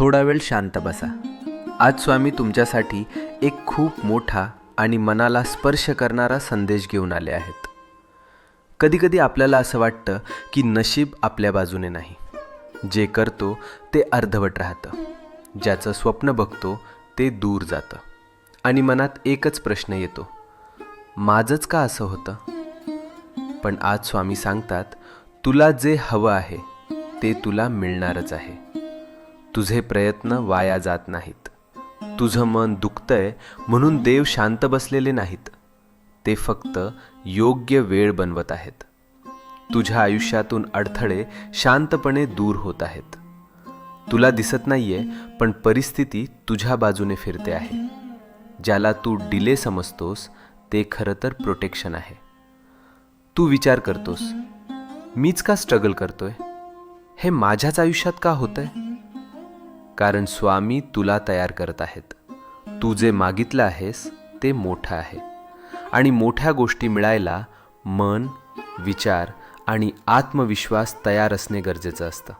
थोडा वेळ शांत बसा. आज स्वामी तुमच्यासाठी एक खूप मोठा आणि मनाला स्पर्श करणारा संदेश घेऊन आले आहेत. कधीकधी आपल्याला असं वाटतं की नशीब आपल्या बाजूने नाही. जे करतो ते अर्धवट राहतं. ज्याचं स्वप्न बघतो ते दूर जातं. आणि मनात एकच प्रश्न येतो. माझंच का असं होतं? पण आज स्वामी सांगतात तुला जे हवं आहे ते तुला मिळणारच आहे. तुझे प्रयत्न वाया जात नाहीत. तुझं मन दुखतंय म्हणून देव शांत बसलेले नाहीत. ते फक्त योग्य वेळ बनवत आहेत. तुझ्या आयुष्यातून अडथळे शांतपणे दूर होत आहेत. तुला दिसत नाहीये पण परिस्थिती तुझ्या बाजूने फिरते आहे. ज्याला तू डिले समजतोस ते खरं तर प्रोटेक्शन आहे. तू विचार करतोस मीच का स्ट्रगल करतोय? हे माझ्याच आयुष्यात का होतंय? कारण स्वामी तुला तयार करत आहेत. तू जे मागितलं आहेस ते मोठं आहे. आणि मोठ्या गोष्टी मिळायला मन विचार आणि आत्मविश्वास तयार असणे गरजेचं असतं.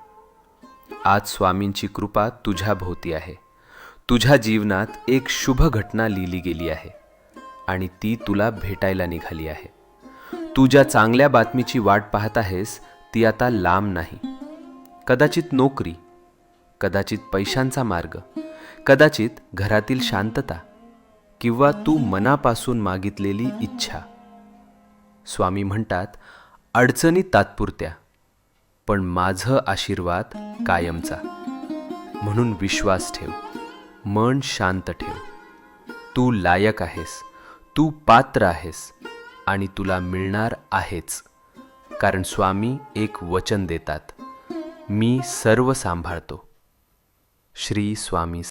आज स्वामींची कृपा तुझ्या भोवती आहे. तुझ्या जीवनात एक शुभ घटना लिहिली गेली आहे. आणि ती तुला भेटायला निघाली आहे. तू ज्या चांगल्या बातमीची वाट पाहत आहेस ती आता लांब नाही. कदाचित नोकरी कदाचित पैशांचा मार्ग कदाचित घरातील शांतता किंवा तू मनापासून मागितलेली इच्छा. स्वामी म्हणतात अडचणी तात्पुरत्या पण माझं आशीर्वाद कायमचा. म्हणून विश्वास ठेव मन शांत ठेव. तू लायक आहेस तू पात्र आहेस आणि तुला मिळणार आहेच. कारण स्वामी एक वचन देतात मी सर्व सांभाळतो श्री स्वामी